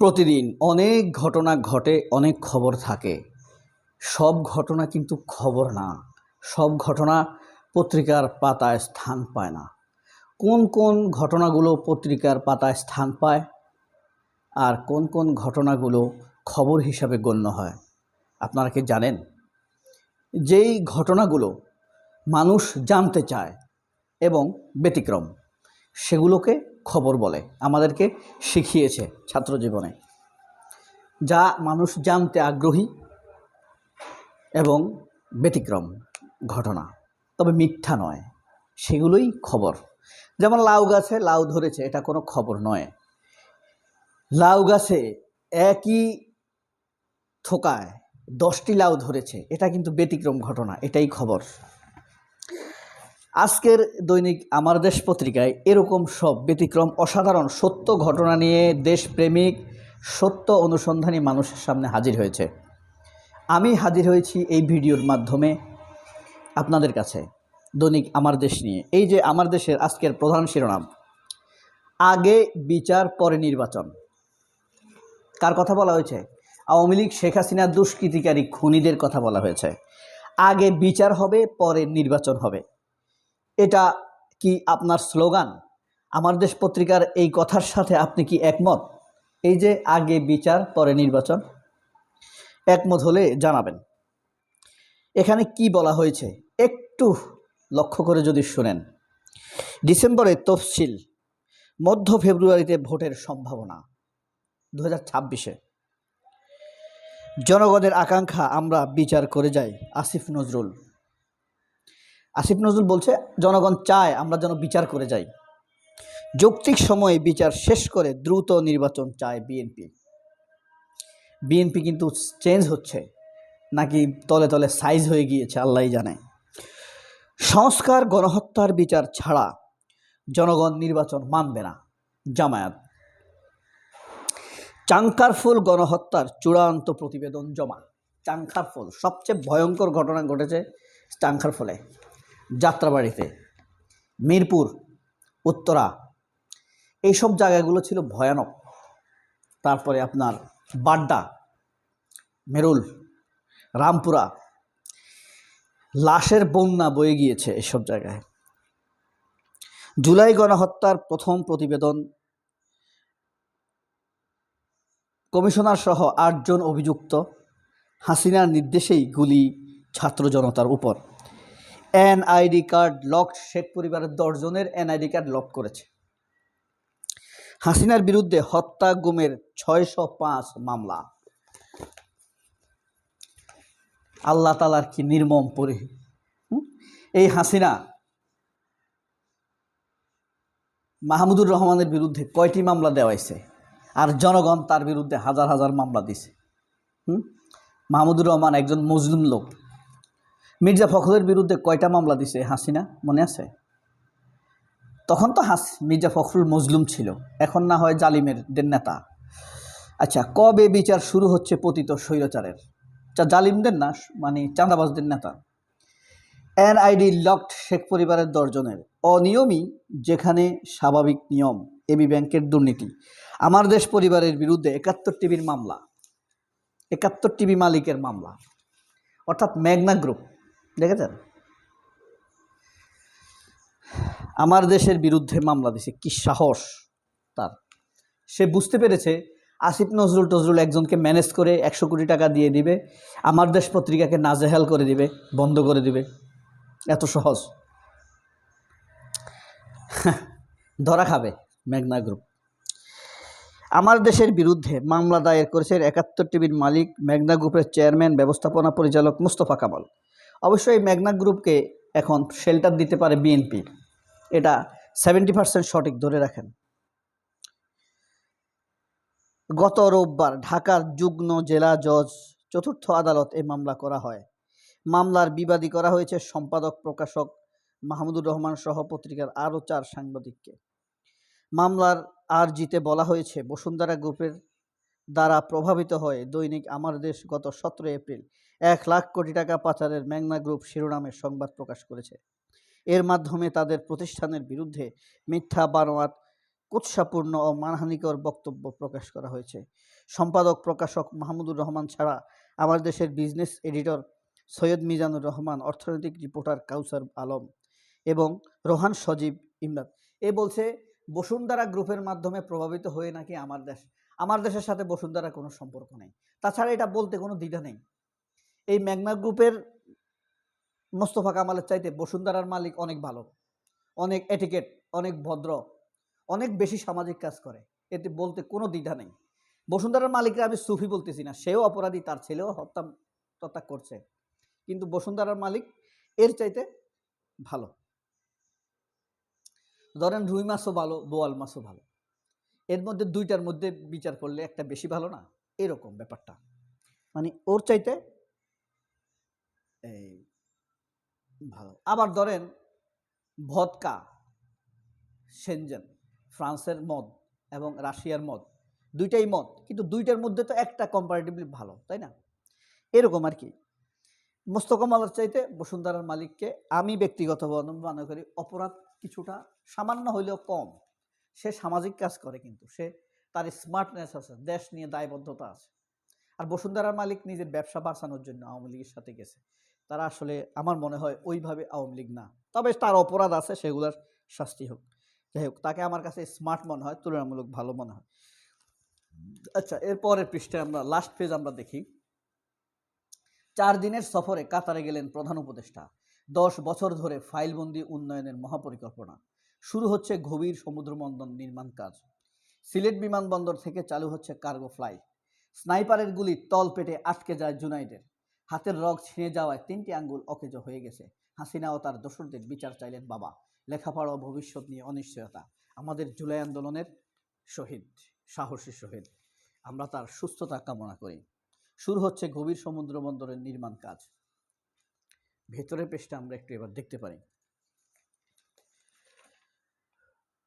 প্রতিদিন অনেক ঘটনা ঘটে, অনেক খবর থাকে। সব ঘটনা কিন্তু খবর না। সব ঘটনা পত্রিকার পাতায় স্থান পায় না। কোন কোন ঘটনাগুলো পত্রিকার পাতায় স্থান পায় আর কোন কোন ঘটনাগুলো খবর হিসাবে গণ্য হয়, আপনারা কি জানেন? যেই ঘটনাগুলো মানুষ জানতে চায় এবং ব্যতিক্রম, সেগুলোকে খবর বলে, আমাদেরকে শিখিয়েছে ছাত্র জীবনে যা মানুষ জানতে আগ্রহী এবং ব্যতিক্রম ঘটনা। তবে মিথ্যা নয়, সেগুলোই খবর। যেমন লাউ গাছে লাউ ধরেছে, এটা কোনো খবর নয়। লাউ গাছে একই থোকায় দশটি লাউ ধরেছে, এটা কিন্তু ব্যতিক্রম ঘটনা, এটাই খবর। আজকের দৈনিক আমার দেশ পত্রিকায় এরকম সব ব্যতিক্রম, অসাধারণ সত্য ঘটনা নিয়ে দেশপ্রেমিক, সত্য অনুসন্ধানী মানুষের সামনে হাজির হয়েছে। আমি হাজির হয়েছি এই ভিডিওর মাধ্যমে আপনাদের কাছে দৈনিক আমার দেশ নিয়ে। এই যে আমার দেশের আজকের প্রধান শিরোনাম, আগে বিচার, পরে নির্বাচন। কার কথা বলা হয়েছে? আওয়ামী লীগ, শেখ হাসিনা দুষ্কৃতিকারী খুনিদের কথা বলা হয়েছে। আগে বিচার হবে, পরে নির্বাচন হবে। এটা কি আপনার স্লোগান? আমার দেশ পত্রিকার এই কথার সাথে আপনি কি একমত? এই যে আগে বিচার, পরে নির্বাচন। একমত হলে জানাবেন। এখানে কি বলা হয়েছে? একটু লক্ষ্য করে যদি শুনেন। ডিসেম্বরে তফসিল, মধ্য ফেব্রুয়ারিতে ভোটের সম্ভাবনা দু ছাব্বিশে। জনগণের আকাঙ্ক্ষা, আমরা বিচার করে যাই, আসিফ নজরুল। আসিফ নজরুল বলছে, জনগণ চায় আমরা যেন বিচার করে যাই। যৌক্তিক সময়ে বিচার শেষ করে দ্রুত নির্বাচন চায় বিএনপি। বিএনপি কিন্তু চেঞ্জ হচ্ছে, নাকি তলে তলে সাইজ হয়ে গিয়েছে আল্লাহই জানে। সংস্কার, গণহত্যার বিচার ছাড়া জনগণ নির্বাচন মানবে না, জামায়াত। চাঙ্কারফুল গণহত্যার চূড়ান্ত প্রতিবেদন জমা। চাঙ্কারফুল সবচেয়ে ভয়ঙ্কর ঘটনা ঘটেছে চাঙ্কারফুলে যাত্রাবাড়িতে। মিরপুর, উত্তরা, এইসব জায়গাগুলো ছিল ভয়ানক। তারপরে আপনার বাড্ডা, মেরুল, রামপুরা, লাশের বন্যা বয়ে গিয়েছে এসব জায়গায়। জুলাই গণহত্যার প্রথম প্রতিবেদন কমিশনার সহ আটজন অভিযুক্ত হাসিনার নির্দেশেই গুলি ছাত্র জনতার উপর। এনআইডি কার্ড লক শেখ পরিবারের দশজনের এনআইডি কার্ড লক করেছে। হাসিনার বিরুদ্ধে হত্যা গুমের ছয়শো পাঁচ মামলা। আল্লাহ তালার কি নির্মম পরি? এই হাসিনা মাহমুদুর রহমানের বিরুদ্ধে কয়টি মামলা দেওয়াইছে? আর জনগণ তার বিরুদ্ধে হাজার হাজার মামলা দিছে। হুম? মাহমুদুর রহমান একজন মুসলিম লোক। মির্জা ফখরের বিরুদ্ধে কয়টা মামলা দিছে? হাসিনা? মনে আছে? তখন তো হাস মির্জা ফখরুল মজলুম ছিল। এখন না হয় জালিমের নেতা। আচ্ছা কবে বিচার শুরু হচ্ছে পতিত স্বৈরাচারের? যা জালিমদের না মানে চাঁদাবাজদের নেতা। এনআইডি লকড শেখ পরিবারের দর্জনের অনিয়মই যেখানে স্বাভাবিক নিয়ম, এবি ব্যাংকের দুর্নীতি। আমার দেশ পরিবারের বিরুদ্ধে একাত্তর টিভির মামলা। একাত্তর টিভি মালিকের মামলা। অর্থাৎ মেঘনা গ্রুপ। দেখেছেন? আমার দেশের বিরুদ্ধে মামলা দিছে, কি সাহস তার। সে বুঝতে পেরেছে আসিফ নজরুল টজরুল একজনকে ম্যানেজ করে একশো কোটি টাকা দিয়ে দিবে, আমার দেশ পত্রিকাকে নাজেহাল করে দিবে, বন্ধ করে দিবে। এত সহজ। ধরা খাবে মেঘনা গ্রুপ আমার দেশের বিরুদ্ধে মামলা দায়ের করেছেন একাত্তর টিভির মালিক, মেঘনা গ্রুপের চেয়ারম্যান ব্যবস্থাপনা পরিচালক মুস্তফা কামাল। অবশ্যই মেঘনা গ্রুপকে এখন শেল্টার দিতে পারে বিএনপি এটা সেভেন্টি পার্সেন্ট সঠিক ধরে রাখেন। গত রোববার ঢাকার যুগ্ম জেলা জজ চতুর্থ আদালত এ মামলা করা হয়। মামলার বিবাদী করা হয়েছে সম্পাদক, প্রকাশক মাহমুদুর রহমান সহ পত্রিকার আরও চার সাংবাদিককে। মামলার আরজিতে বলা হয়েছে, বসুন্ধরা গ্রুপের দ্বারা প্রভাবিত হয়ে দৈনিক আমার দেশ গত সতেরো এপ্রিল এক লাখ কোটি টাকা পাচারের ম্যাগনা গ্রুপ শিরোনামের সংবাদ প্রকাশ করেছে। এর মাধ্যমে তাদের প্রতিষ্ঠানের বিরুদ্ধে মিথ্যা, বানোয়াট, কুৎসাপূর্ণ ও মানহানিকর বক্তব্য প্রকাশ করা হয়েছে। সম্পাদক, প্রকাশক মাহমুদুর রহমান ছাড়া আমার দেশের বিজনেস এডিটর সৈয়দ মিজানুর রহমান, অর্থনৈতিক রিপোর্টার কাউসার আলম এবং রোহান সজীব ইমরান। এ বলছে, বসুন্ধরা গ্রুপের মাধ্যমে প্রভাবিত হয়ে নাকি আমার দেশ? আমার দেশের সাথে বসুন্ধরা কোনো সম্পর্ক নেই। তাছাড়া এটা বলতে কোনো দ্বিধা নেই। এই ম্যাগনা গ্রুপের মোস্তফা কামালের চাইতে বসুন্ধরার মালিক অনেক ভালো, অনেক এটিকেট, অনেক ভদ্র, অনেক বেশি সামাজিক কাজ করে। এতে বলতে কোনো দ্বিধা নেই। বসুন্ধরার মালিকরা আমি সুফি বলতেছি না, সেও অপরাধী, তার ছেলেও হত্যা তত্যাগ করছে। কিন্তু বসুন্ধরার মালিক এর চাইতে ভালো। ধরেন রুই মাছও ভালো, বোয়াল মাছও ভালো। এর মধ্যে দুইটার মধ্যে বিচার করলে একটা বেশি ভালো না? এরকম ব্যাপারটা। মানে ওর চাইতে এই, ভালো। আবার ধরেন, ভদকা, সেনজেন, ফ্রান্সের মদ এবং রাশিয়ার মদ, দুইটাই মদ, কিন্তু দুইটার মধ্যে তো একটা কম্পারেটিভলি ভালো, তাই না? এরকম আর কি। মোস্তকমালার চাইতে বসুন্ধরার মালিককে আমি ব্যক্তিগতভাবে মনে করি অপরাধ কিছুটা সামান্য হইলেও কম। সে সামাজিক কাজ করে কিন্তু, সে তার স্মার্টনেস আছে, দেশ নিয়ে দায়বদ্ধতা আছে। আর বসুন্ধরার মালিক নিজের ব্যবসা বাঁচানোর জন্য আওয়ামী লীগের সাথে গেছে। তারা আসলে আমার মনে হয় ওইভাবে আওয়ামী লীগ না। তবে তার অপরাধ আছে, সেগুলোর শাস্তি হোক। যাই হোক, তাকে আমার কাছে স্মার্ট মনে হয়, তুলনামূলক ভালো মনে হয়। আচ্ছা এরপরের পৃষ্ঠে আমরা লাস্ট পেজ আমরা দেখি। চার দিনের সফরে কাতারে গেলেন প্রধান উপদেষ্টা। দশ বছর ধরে ফাইলবন্দি উন্নয়নের মহাপরিকল্পনা। শুরু হচ্ছে গভীর সমুদ্রবন্দর নির্মাণ কাজ। সিলেট বিমানবন্দর থেকে চালু হচ্ছে কার্গো ফ্লাইট স্নাইপারের গুলি তল পেটে আটকে যায় জুনাইদের। হাতের রগ ছিঁড়ে যাওয়ায় তিনটি আঙ্গুল অকেজ হয়ে গেছে। হাসিনা ও তার দোসরদের বিচার চাইলেন বাবা। লেখাপড়া ও ভবিষ্যৎ নিয়ে অনিশ্চয়তা। আমাদের জুলাই আন্দোলনের শহীদ, সাহসী শহীদ। আমরা তার সুস্থতা কামনা করি। শুরু হচ্ছে গভীর সমুদ্র বন্দরের নির্মাণ কাজ। ভেতরের পেশটা আমরা একটু এবার দেখতে পারি।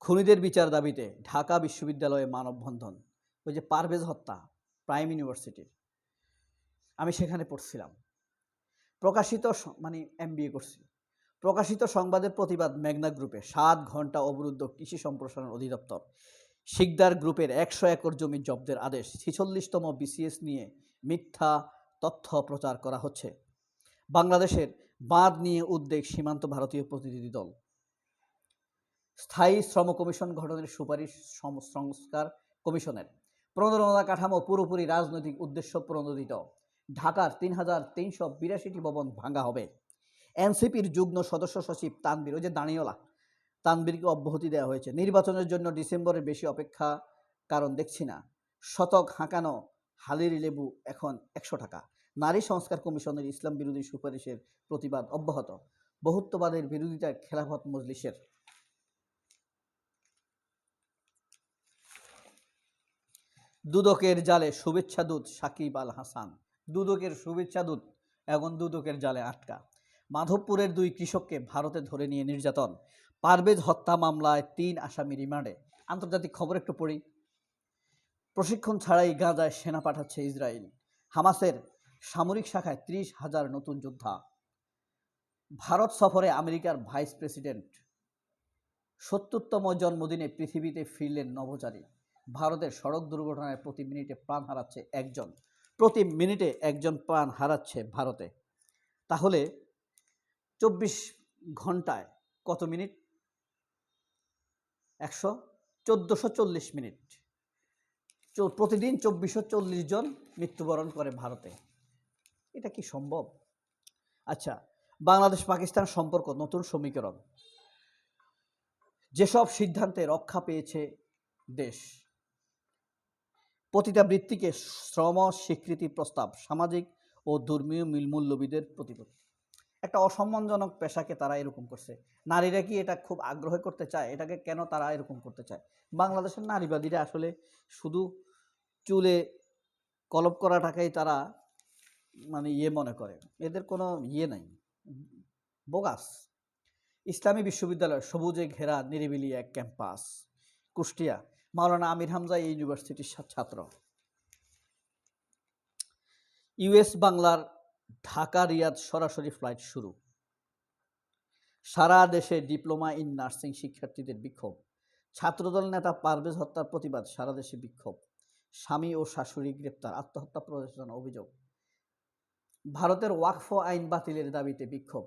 খুনিদের বিচার দাবিতে ঢাকা বিশ্ববিদ্যালয়ে মানববন্ধন। ওই যে পারভেজ হত্যা, প্রাইম ইউনিভার্সিটির। আমি সেখানে পড়ছিলাম। প্রকাশিত মানে এম করছি। প্রকাশিত সংবাদের প্রতিবাদ মেঘনা গ্রুপে, সাত ঘণ্টা অবরুদ্ধ কৃষি সম্প্রসারণ অধিদপ্তর। শিকদার গ্রুপের একশো একর জমি জব্দের আদেশ, ছিচল্লিশতম বিসিএস নিয়ে মিথ্যা তথ্য প্রচার করা হচ্ছে। বাংলাদেশের বাঁধ নিয়ে উদ্বেগ সীমান্ত ভারতীয় প্রতিনিধি দল। স্থায়ী শ্রম কমিশন গঠনের সুপারিশ সংস্কার কমিশনের। প্রণোদনা কাঠামো পুরোপুরি রাজনৈতিক উদ্দেশ্য প্রণোদিত। ঢাকার তিন হাজার তিনশো বিরাশিটি ভবন ভাঙা হবে। এনসিপির যুগ্ম সদস্য সচিব তানবীর ওই যে দাঁড়িয়েলা তানবীরকে অব্যাহতি দেওয়া হয়েছে। নির্বাচনের জন্য ডিসেম্বরের বেশি অপেক্ষা, কারণ দেখছি না। শতক হাঁকানো হালির লেবু এখন একশো টাকা। নারী সংস্কার কমিশনের ইসলাম বিরোধী সুপারিশের প্রতিবাদ অব্যাহত। বহুত্ববাদের বিরোধিতায় খেলাফত মজলিসের দুদকের জালে শুভেচ্ছা দূত সাকিব আল হাসান। দুদকের শুভেচ্ছা দূত, এখন দুদকের জালে আটকা। মাধবপুরের দুই কৃষককে ভারতে ধরে নিয়ে নির্যাতন। পারভেজ হত্যা মামলায় তিন আসামি রিমান্ডে। আন্তর্জাতিক খবর একটু পড়ি। প্রশিক্ষণ ছাড়াই গাজায় সেনা পাঠাচ্ছে ইসরায়েল হামাসের সামরিক শাখায় ত্রিশ হাজার নতুন যোদ্ধা। ভারত সফরে আমেরিকার ভাইস প্রেসিডেন্ট। সত্তরতম জন্মদিনে পৃথিবীতে ফিরলেন নভোচারী। ভারতের সড়ক দুর্ঘটনায় প্রতি মিনিটে প্রাণ হারাচ্ছে একজন। প্রতি মিনিটে একজন প্রাণ হারাচ্ছে ভারতে। তাহলে চব্বিশ ঘন্টায় কত মিনিট? একশো চোদ্দোশো চল্লিশ মিনিট। প্রতিদিন চব্বিশশো চল্লিশ জন মৃত্যুবরণ করে ভারতে। এটা কি সম্ভব? আচ্ছা বাংলাদেশ পাকিস্তান সম্পর্ক, নতুন সমীকরণ। যেসব সিদ্ধান্তে রক্ষা পেয়েছে দেশ পতিতাবৃত্তিকে শ্রম, স্বীকৃতি, প্রস্তাব, সামাজিক ও ধর্মীয় মিল মূল্যবিদের প্রতিপত্তি। একটা অসম্মানজনক পেশাকে তারা এরকম করছে। নারীরা কি এটা খুব আগ্রহ করতে চায়? এটাকে কেন তারা এরকম করতে চায়? বাংলাদেশের নারীবাদীরা আসলে শুধু চুলে কলপ করাটাকেই তারা মানে ইয়ে মনে করে। এদের কোনো ইয়ে নাই। বোগাস। ইসলামী বিশ্ববিদ্যালয় সবুজে ঘেরা নিরিবিলি এক ক্যাম্পাস, কুষ্টিয়া। মাওলানা আমির হামজা ইউনিভার্সিটির ছাত্র। ইউএস বাংলার ঢাকা রিয়াদ সরাসরি ফ্লাইট শুরু। সারা দেশে ডিপ্লোমা ইন নার্সিং শিক্ষার্থীদের বিক্ষোভ। ছাত্রদল নেতা পারভেজ হত্যার প্রতিবাদ, সারা দেশে বিক্ষোভ। স্বামী ও শাশুড়ি গ্রেপ্তার, আত্মহত্যা প্ররোচনা অভিযোগ। ভারতের ওয়াকফ আইন বাতিলের দাবিতে বিক্ষোভ।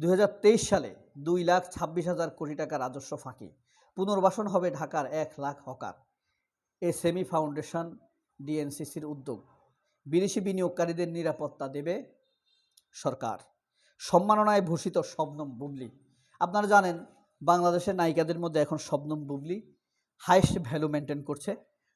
দুই হাজার তেইশ সালে দুই লাখ ছাব্বিশ হাজার কোটি টাকা রাজস্ব ফাঁকি। পুনর্বাসন হবে ঢাকার এক লাখ হকার। এ সেমি ফাউন্ডেশন ডিএনসিসির উদ্যোগ। বিদেশি বিনিয়োগকারীদের নিরাপত্তা দেবে সরকার। সম্মাননায় ভূষিত শবনম বুবলি। আপনারা জানেন, বাংলাদেশের নায়িকাদের মধ্যে এখন Shabnam Bubly highest value maintain করছে।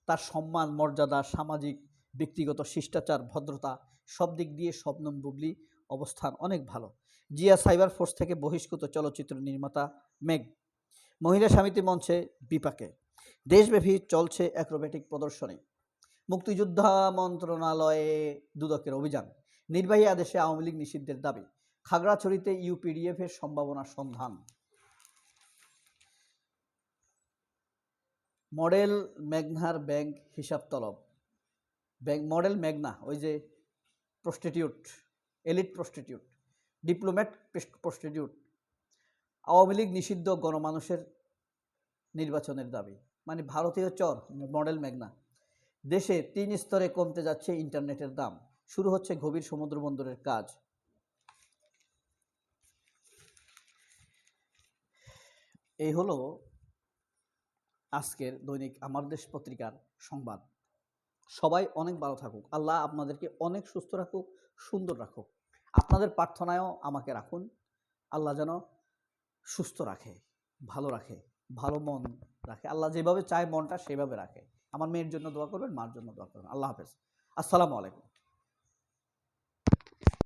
তার সম্মান, মর্যাদা, সামাজিক, ব্যক্তিগত, শিষ্টাচার, ভদ্রতা সব দিক দিয়ে শবনম বুবলি অবস্থান অনেক ভালো। জিয়া সাইবার ফোর্স থেকে বহিষ্কৃত চলচ্চিত্র নির্মাতা মেঘ মহিলা সমিতি মঞ্চে বিপাকে। দেশব্যাপী চলছে অ্যাক্রোবেটিক প্রদর্শনী। মুক্তিযোদ্ধা মন্ত্রণালয়ে দুদকের অভিযান। নির্বাহী আদেশে আওয়ামী লীগ নিষিদ্ধের দাবি। খাগড়াছড়িতে ইউপিডিএফ এর সম্ভাবনা সন্ধান। মডেল মেঘনার ব্যাংক হিসাব তলব। ব্যাংক মডেল মেঘনা, ওই যে prostitute. Elite prostitute, diplomat prostitute, Awami League নিষিদ্ধ গণমানুষের নির্বাচনের দাবি। মানে ভারতীয় চর, মডেল মেঘনা দেশে তিন স্তরে কমতে যাচ্ছে ইন্টারনেটের দাম। শুরু হচ্ছে গভীর সমুদ্র বন্দরের কাজ। এই হলো আজকের দৈনিক আমার দেশ পত্রিকার সংবাদ। সবাই অনেক ভালো থাকুক। আল্লাহ আপনাদেরকে অনেক সুস্থ রাখুক, সুন্দর রাখুক। আপনাদের প্রার্থনায়ও আমাকে রাখুন। আল্লাহ যেন সুস্থ রাখে, ভালো রাখে, ভালো মন রাখে। আল্লাহ যেভাবে চায় মনটা সেভাবে রাখে। আমার মেয়ের জন্য দোয়া করবেন, মার জন্য দোয়া করবেন। আল্লাহ হাফেজ। আসসালামু আলাইকুম।